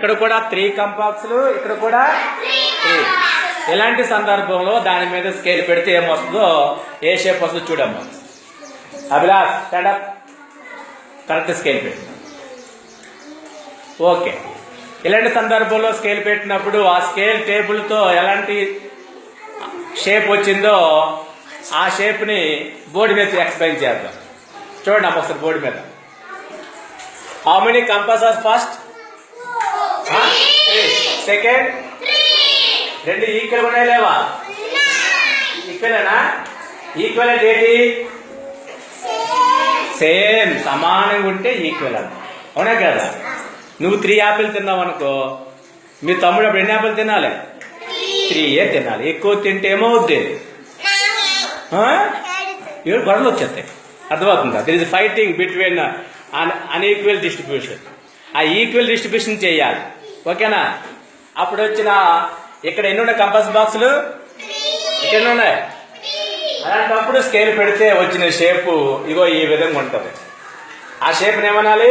ఇక్కడ కూడా త్రీ కంపాక్స్లు ఇక్కడ కూడా త్రీ ఇలాంటి సందర్భంలో దాని మీద స్కేల్ పెడితే ఏమొస్తుందో ఏ షేప్ వస్తుందో చూడమ్మా. Abhilash stand up correct scale పెట్టి. ఓకే ఇలాంటి సందర్భంలో స్కేల్ పెట్టినప్పుడు ఆ స్కేల్ టేబుల్తో ఎలాంటి షేప్ వచ్చిందో ఆ షేప్ని బోర్డు మీద ఎక్స్ప్లెయిన్ చేద్దాం. చూడండి అమ్మ ఒకసారి బోర్డు మీద. How many compass are first second రెండు ఈక్వల్ ఉన్నాయి లేవా? ఈక్వలేనా ఈక్వల్ అంటే ఏంటి? సేమ్ సమానంగా ఉంటే ఈక్వల్ అన్న. అవునా కదా? నువ్వు త్రీ యాపిల్ తిన్నావు అనుకో మీ తమ్ముడు అప్పుడు ఎన్ని యాపిల్ తినాలి? త్రీ ఏ తినాలి. ఎక్కువ తింటే ఏమవుద్ది? ఏడు గొడవలు వచ్చేస్తాయి. అర్థమవుతుందా? There is fighting between unequal distribution ఆ ఈక్వల్ డిస్ట్రిబ్యూషన్ చేయాలి. ఓకేనా? అప్పుడు వచ్చిన ఇక్కడ ఎన్ని ఉన్నాయి కంపాస్ బాక్సులు ఇక్కడ ఎన్ని ఉన్నాయి అలాంటప్పుడు స్కేల్ పెడితే వచ్చిన షేపు ఇగో ఈ విధంగా ఉంటుంది ఆ షేప్ని ఏమనాలి?